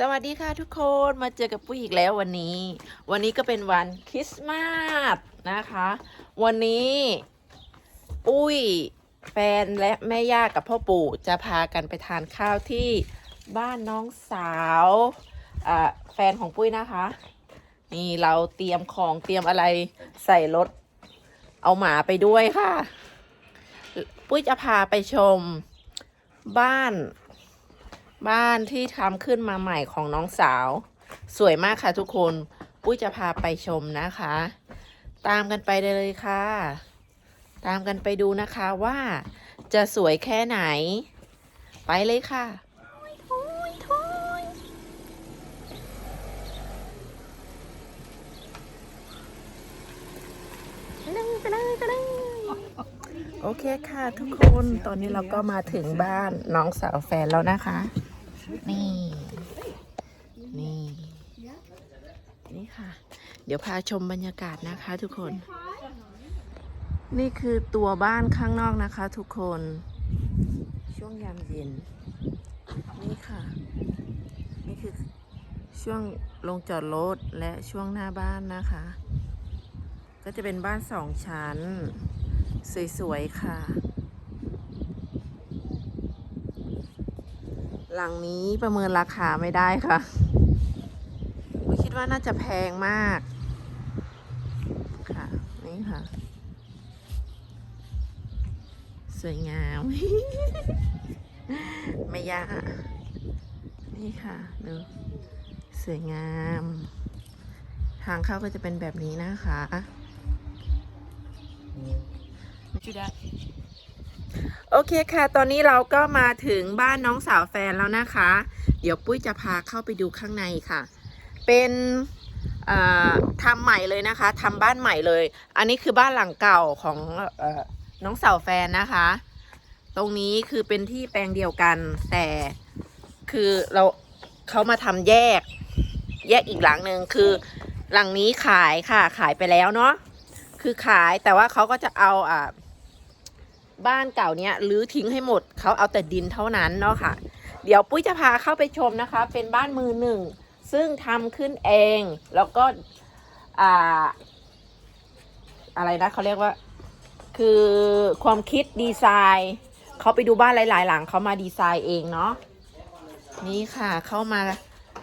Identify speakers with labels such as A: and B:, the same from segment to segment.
A: สวัสดีค่ะทุกคนมาเจอกับปุ้ยอีกแล้ววันนี้ วันนี้ก็เป็นวันคริสต์มาสนะคะ วันนี้ปุ้ยแฟนและแม่ย่ากับพ่อปู่จะพากันไปทานข้าวที่บ้านน้องสาวแฟนของปุ้ยนะคะ นี่เราเตรียมของเตรียมอะไรใส่รถ เอาหมาไปด้วยค่ะ ปุ้ยจะพาไปชมบ้าน บ้านที่ทำขึ้นมาใหม่ของน้องสาว สวยมากค่ะทุกคนปุ้ยจะพาไปชมนะคะ ตามกันไปเลยค่ะ ตามกันไปดูนะคะว่าจะสวยแค่ไหน ไปเลยค่ะ โอเคค่ะทุกคนตอนนี้เราก็มาถึงบ้านน้องสาวแฟนแล้วนะคะ นี่ นี่ นี่ค่ะ เดี๋ยวพาชมบรรยากาศนะคะทุกคน นี่คือตัวบ้านข้างนอกนะคะ ทุกคน ช่วงยามเย็น นี่ค่ะ นี่คือช่วงลงจอดรถและช่วงหน้าบ้านนะคะ ก็จะเป็นบ้านสองชั้น สวยๆค่ะ หลังนี้ประเมินราคาไม่ได้ค่ะคิดว่าน่าจะแพงมาก ค่ะ นี่ค่ะ สวยงาม ไม่ยากนี่ค่ะดูสวยงาม ทางเข้าก็จะเป็นแบบนี้นะคะ โอเคค่ะ ตอนนี้เราก็มาถึงบ้านน้องสาวแฟนแล้วนะคะ เดี๋ยวปุ้ยจะพาเข้าไปดูข้างในค่ะ เป็นทำใหม่เลยนะคะทำบ้านใหม่เลย อันนี้คือบ้านหลังเก่าของออน้องสาวแฟนนะคะ ตรงนี้คือเป็นที่แปลงเดียวกัน แต่คือเราเขามาทำแยก แยกอีกหลังหนึ่งคือหลังนี้ขายค่ะขายไปแล้วเนาะคือขายแต่ว่าเขาก็จะเอาอ่า บ้านเก่าเนี้ยรื้อทิ้งให้หมดเขาเอาแต่ดินเท่านั้นเนาะค่ะ เดี๋ยวปุ้ยจะพาเข้าไปชมนะคะ เป็นบ้านมือหนึ่ง ซึ่งทำขึ้นเองแล้วก็อ่าอะไรนะเขาเรียกว่า คือความคิดดีไซน์เขาไปดูบ้านหลาย ๆ หลังเขามาดีไซน์เองเนาะนี่ค่ะเข้ามา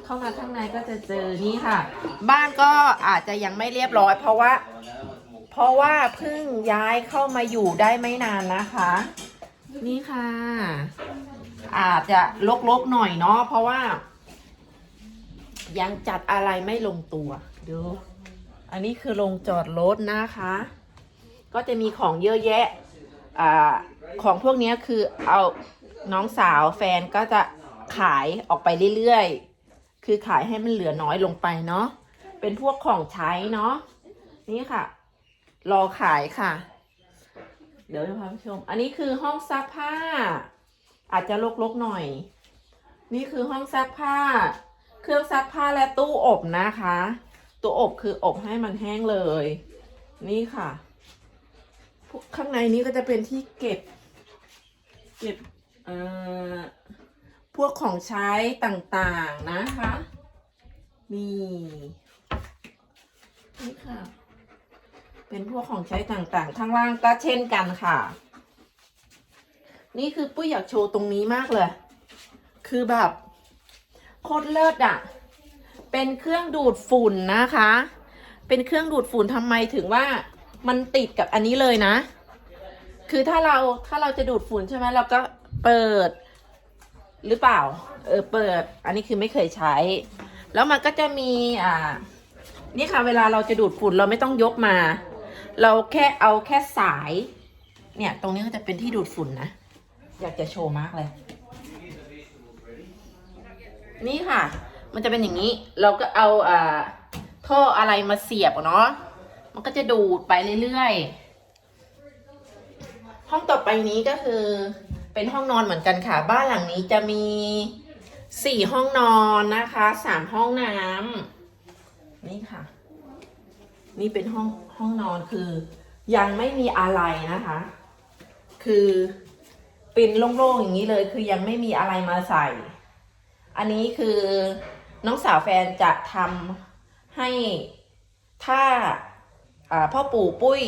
A: เข้ามาข้างในก็จะเจอนี่ค่ะ บ้านก็อาจจะยังไม่เรียบร้อย เพราะว่า เพราะว่าเพิ่งย้ายเข้ามาอยู่ได้ไม่นานนะคะ นี่ค่ะ อาจจะลกๆหน่อยเนาะเพราะว่า ยังจัดอะไรไม่ลงตัวดูอันนี้คือลงจอดรถนะคะ ก็จะมีของเยอะแยะอ่าของพวกเนี้ยคือเอาน้องสาวแฟนก็จะขายออกไปเรื่อยๆ คือขายให้มันเหลือน้อยลงไปเนาะ เป็นพวกของใช้เนาะ นี่ค่ะ รอขายค่ะ เดี๋ยวจะพาไปชม อันนี้คือห้องซักผ้า อาจจะรกๆหน่อย นี่คือห้องซักผ้า เครื่องซักผ้าและตู้อบนะคะ ตู้อบคืออบให้มันแห้งเลย นี่ค่ะ ข้างในนี้ก็จะเป็นที่เก็บ เก็บพวกของใช้ต่างๆนะคะ นี่ นี่ค่ะ เป็นพวกของใช้ต่างๆ ข้างล่างก็เช่นกันค่ะ นี่คือปุ้ยอยากโชว์ตรงนี้มากเลย คือแบบโคตรเลิศอะเป็นเครื่องดูดฝุ่นนะคะ เป็นเครื่องดูดฝุ่นทำไมถึงว่ามันติดกับอันนี้เลยนะ คือถ้าเราถ้าเราจะดูดฝุ่นใช่ไหมเราก็เปิดหรือเปล่า เออเปิด อันนี้คือไม่เคยใช้ แล้วมันก็จะมีอ่า นี่ค่ะเวลาเราจะดูดฝุ่นเราไม่ต้องยกมา เราแค่เอาแค่สาย เนี่ย ตรงนี้ก็จะเป็นที่ดูดฝุ่นนะ อยากจะโชว์มากเลย นี่ค่ะ มันจะเป็นอย่างนี้ เราก็เอาอ่าท่ออะไรมาเสียบอะเนาะ มันก็จะดูดไปเรื่อยๆ ห้องต่อไปนี้ก็คือเป็นห้องนอนเหมือนกันค่ะ บ้านหลังนี้จะมีสี่ห้องนอนนะคะสามห้องน้ำนี่ค่ะ นี่เป็นห้องห้องนอนคือ ยังไม่มีอะไรนะคะ คือเป็นโล่งๆอย่างนี้เลย คือยังไม่มีอะไรมาใส่ อันนี้คือน้องสาวแฟนจะทำให้ถ้าพ่อปู่ปุ้ย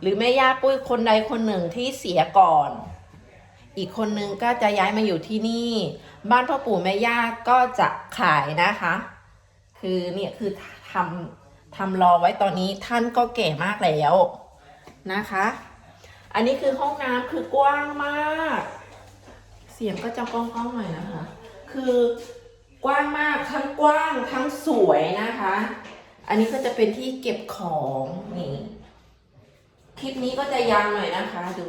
A: หรือแม่ย่าปุ้ยคนใดคนหนึ่งที่เสียก่อน อีกคนนึงก็จะย้ายมาอยู่ที่นี่ บ้านพ่อปู่แม่ย่าก็จะขายนะคะ คือเนี่ยคือทำ ทำรอไว้ตอนนี้ท่านก็แก่มากแล้วนะคะ อันนี้คือห้องน้ำคือกว้างมาก เสียงก็จะกล้องๆหน่อยนะคะ คือกว้างมากทั้งกว้างทั้งสวยนะคะ อันนี้ก็จะเป็นที่เก็บของนี่คลิปนี้ก็จะยาวหน่อยนะคะดู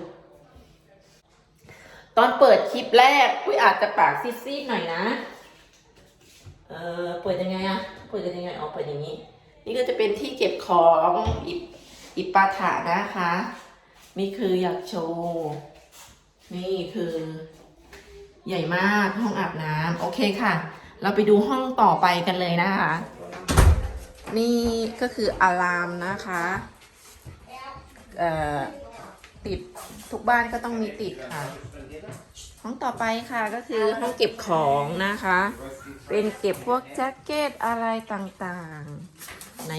A: ตอนเปิดคลิปแรกปุ้ยอาจจะปากซีดๆหน่อยนะ เออเปิดยังไงอะเปิดยังไงอ๋อเปิดอย่างนี้ นี่ก็จะเป็นที่เก็บของอิอิปาถะนะคะ นี่คืออยากโชว์นี่คือ ใหญ่มากห้องอาบน้ำโอเคค่ะ เราไปดูห้องต่อไปกันเลยนะคะ นี่ก็คืออะลามนะคะเอ่อติดทุกบ้านก็ต้องมีติดค่ะ ห้องต่อไปค่ะก็คือห้องเก็บของนะคะ เป็นเก็บพวกแจ็คเก็ตอะไรต่างๆ ใน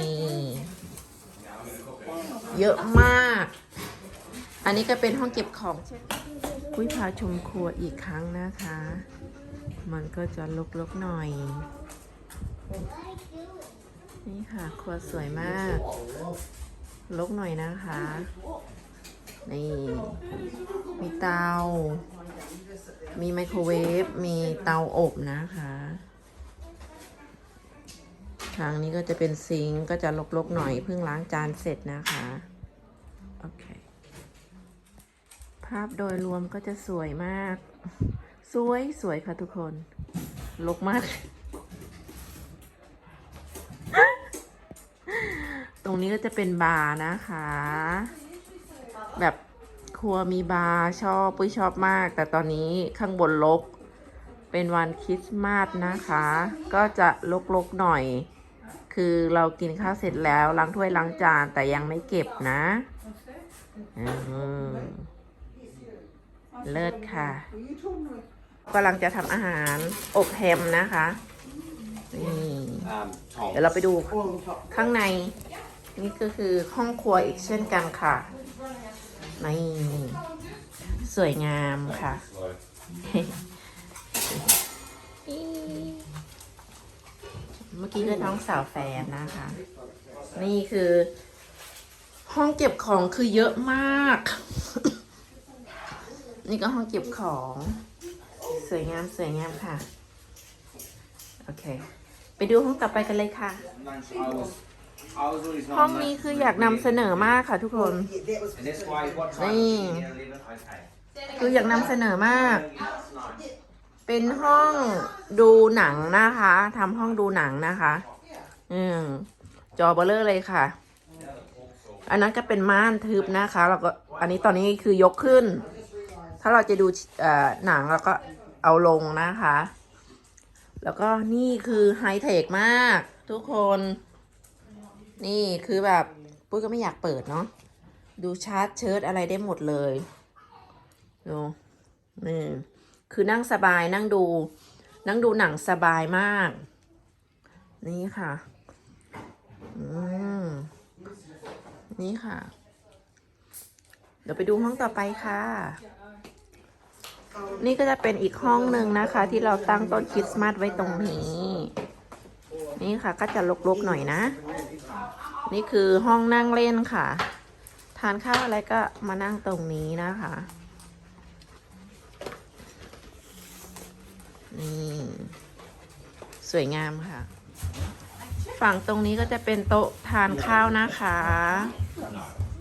A: เยอะมาก อันนี้ก็เป็นห้องเก็บของเช่นอุ้ยพาชมครัวอีกครั้งนะคะ มันก็จะลกๆหน่อย นี่ค่ะครัวสวยมาก ลกหน่อยนะคะ นี่ มีเตา มีไมโครเวฟ มีเตาอบนะคะ ทางนี้ก็จะเป็นซิงก็จะลกๆหน่อยเพิ่งล้างจานเสร็จนะคะโอเคภาพโดยรวมก็จะสวยมาก สวยสวยค่ะทุกคนลกมาก ตรงนี้ก็จะเป็นบาร์นะคะ แบบครัวมีบาร์ชอบปุ้ยชอบมาก แต่ตอนนี้ข้างบนลกเป็นวันคริสต์มาสนะคะ ก็จะลกๆหน่อย คือเรากินข้าวเสร็จแล้วล้างถ้วยล้างจานแต่ยังไม่เก็บนะเลิศค่ะกำลังจะทำอาหารอบแฮมนะคะนี่เดี๋ยวเราไปดูข้างใน นี่ก็คือห้องครัวอีกเช่นกันค่ะนี่สวยงามค่ะ เมื่อกี้คือท้องสาวแฟนนะคะ นี่คือ ห้องเก็บของคือเยอะมาก นี่ก็ห้องเก็บของ สวยงามสวยงามค่ะ โอเค ไปดูห้องต่อไปกันเลยค่ะ ห้องนี้คืออยากนำเสนอมากค่ะทุกคน
B: And that's why what time
A: Hey.
B: is it? Okay.
A: คืออยากนำเสนอมาก
B: It's.
A: เป็นห้องดูหนังนะคะทำห้องดูหนังนะคะ อืมจอเบลเลอร์เลยค่ะ อันนั้นก็เป็นม่านทึบนะคะแล้วก็อันนี้ตอนนี้คือยกขึ้น ถ้าเราจะดูเอ่อหนังแล้วก็เอาลงนะคะ แล้วก็นี่คือไฮเทคมาก ทุกคน นี่คือแบบปุ้ยก็ไม่อยากเปิดเนาะดูชาร์จเชิร์ตอะไรได้หมดเลยดูนี่ คือนั่งสบายนั่งดู นั่งดูหนังสบายมาก นี่ค่ะ อืม นี่ค่ะ เดี๋ยวไปดูห้องต่อไปค่ะ นี่ก็จะเป็นอีกห้องหนึ่งนะคะ ที่เราตั้งต้นคริสต์มาสไว้ตรงนี้ นี่ค่ะก็จะลกๆหน่อยนะ นี่คือห้องนั่งเล่นค่ะ ทานข้าวอะไรก็มานั่งตรงนี้นะคะ นี่ สวยงามค่ะ ฝั่งตรงนี้ก็จะเป็นโต๊ะทานข้าวนะคะ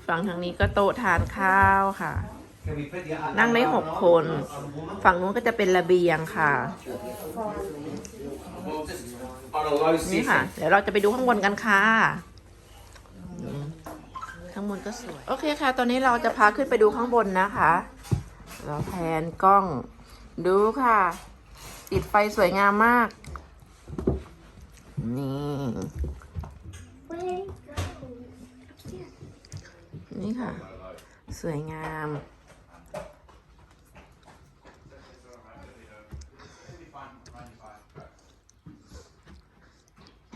A: ฝั่งทางนี้ก็โต๊ะทานข้าวค่ะ นั่งได้หกคน ฝั่งนู้นก็จะเป็นระเบียงค่ะ นี่ค่ะ เดี๋ยวเราจะไปดูข้างบนกันค่ะข้างบนก็สวย โอเคค่ะ ตอนนี้เราจะพาขึ้นไปดูข้างบนนะคะ เราแพนกล้องดูค่ะ ติดไฟสวยงามมาก นี่ นี่ค่ะ สวยงาม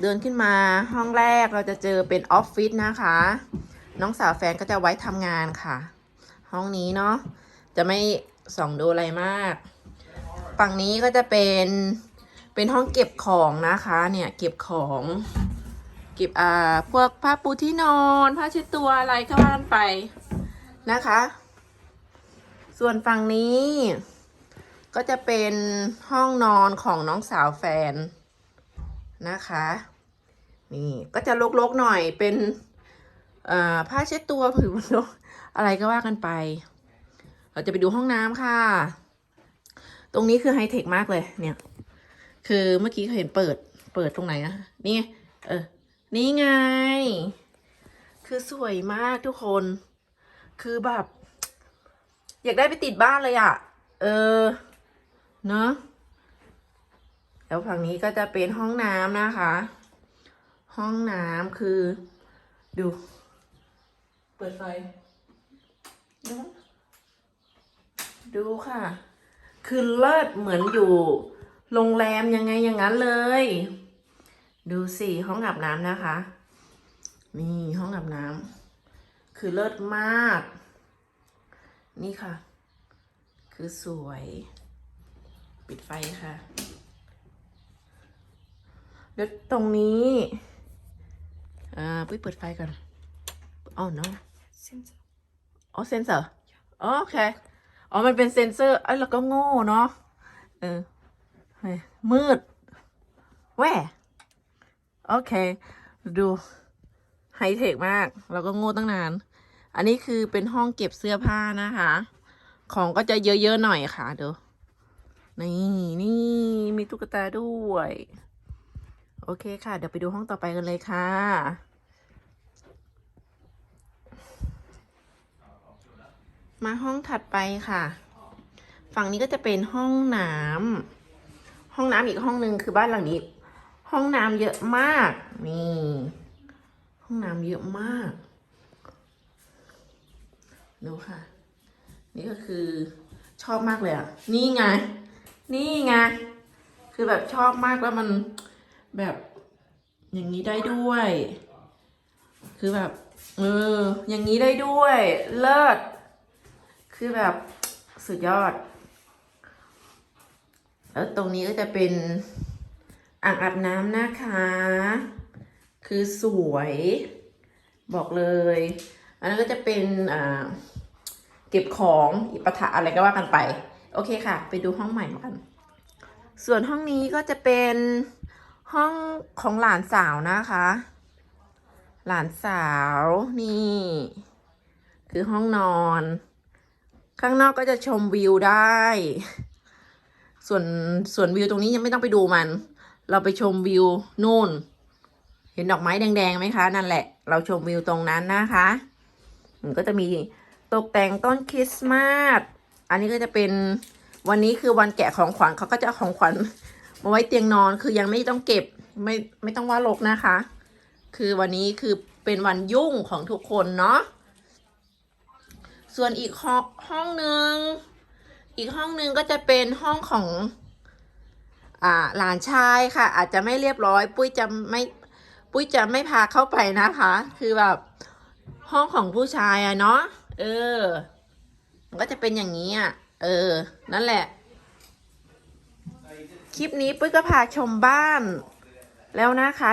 A: เดินขึ้นมาห้องแรกเราจะเจอเป็นออฟฟิศนะคะ น้องสาวแฟนก็จะไว้ทำงานค่ะ ห้องนี้เนาะจะไม่ส่องดูอะไรมาก ฝั่งนี้ก็จะเป็นเป็นห้องเก็บของนะคะเนี่ยเก็บของเก็บอ่าพวกผ้าปูที่นอนผ้าเช็ดตัวอะไรก็ว่ากันไปนะคะ ส่วนฝั่งนี้ ก็จะเป็นห้องนอนของน้องสาวแฟนนะคะ นี่ก็จะลกๆหน่อยเป็นอ่าผ้าเช็ดตัวผืนนกอะไรก็ว่ากันไป เราจะไปดูห้องน้ำค่ะ ตรงนี้คือไฮเทคมากเลย เนี่ย คือเมื่อกี้เขาเห็นเปิด เปิดตรงไหนอะนี่ไง เออ นี่ไง คือสวยมากทุกคน คือแบบ อยากได้ไปติดบ้านเลยอะเออ เนอะแล้วฝั่งนี้ก็จะเป็นห้องน้ำนะคะ ห้องน้ำคือ ดู เปิดไฟ ดูค่ะ คือเลิศเหมือนอยู่โรงแรมยังไงอย่างนั้นเลย ดูสิห้องอาบน้ำนะคะ นี่ห้องอาบน้ำคือเลิศมาก นี่ค่ะ คือสวย ปิดไฟค่ะเดี๋ยวตรงนี้อ่าปุ้ยเปิดไฟก่อนอ๋อ no อ๋อเซนเซอร์อ๋อโอเค อ๋อ มันเป็นเซนเซอร์ไอ้เราก็โง่เนาะ เออ มืด แหว่โอเค ดู ไฮเทคมาก เราก็โง่ตั้งนาน อันนี้คือเป็นห้องเก็บเสื้อผ้านะคะ ของก็จะเยอะ ๆ หน่อยค่ะเดี๋ยวนี่นี่มีตุ๊กตาด้วย โอเคค่ะ เดี๋ยวไปดูห้องต่อไปกันเลยค่ะ มาห้องถัดไปค่ะ ฝั่งนี้ก็จะเป็นห้องน้ำห้องน้ำอีกห้องหนึ่งคือบ้านหลังนี้ ห้องน้ำเยอะมาก นี่ ห้องน้ำเยอะมาก ดูค่ะ นี่ก็คือชอบมากเลยอะ นี่ไง นี่ไง คือแบบชอบมากแล้วมันแบบอย่างนี้ได้ด้วย คือแบบ เออ อย่างนี้ได้ด้วย เลิศ คือแบบสุดยอด แล้วตรงนี้ก็จะเป็นอ่างอาบน้ำนะคะ คือสวย บอกเลย อันนั้นก็จะเป็นอ่าเก็บของอิปะทะอะไรก็ว่ากันไป โอเคค่ะ ไปดูห้องใหม่กัน ส่วนห้องนี้ก็จะเป็นห้องของหลานสาวนะคะ หลานสาวนี่ คือห้องนอน ข้างนอกก็จะชมวิวได้ ส่วนส่วนวิวตรงนี้ยังไม่ต้องไปดูมัน เราไปชมวิวนู่น เห็นดอกไม้แดงๆไหมคะ นั่นแหละ เราชมวิวตรงนั้นนะคะมันก็จะมีตกแต่งต้นคริสต์มาส อันนี้ก็จะเป็นวันนี้คือวันแกะของขวัญเขาก็จะของขวัญมาไว้เตียงนอนคือยังไม่ต้องเก็บไม่ไม่ต้องว่าลกนะคะ คือวันนี้คือเป็นวันยุ่งของทุกคนเนาะ ส่วนอีกห้องห้องหนึ่งอีกห้องหนึ่งก็จะเป็นห้องของอ่าหลานชายค่ะ อาจจะไม่เรียบร้อย ปุ้ยจะไม่ปุ้ยจะไม่พาเข้าไปนะคะ คือแบบห้องของผู้ชายอะเนาะเออ มันก็จะเป็นอย่างนี้อะเออ นั่นแหละ คลิปนี้ปุ้ยก็พาชมบ้านแล้วนะคะ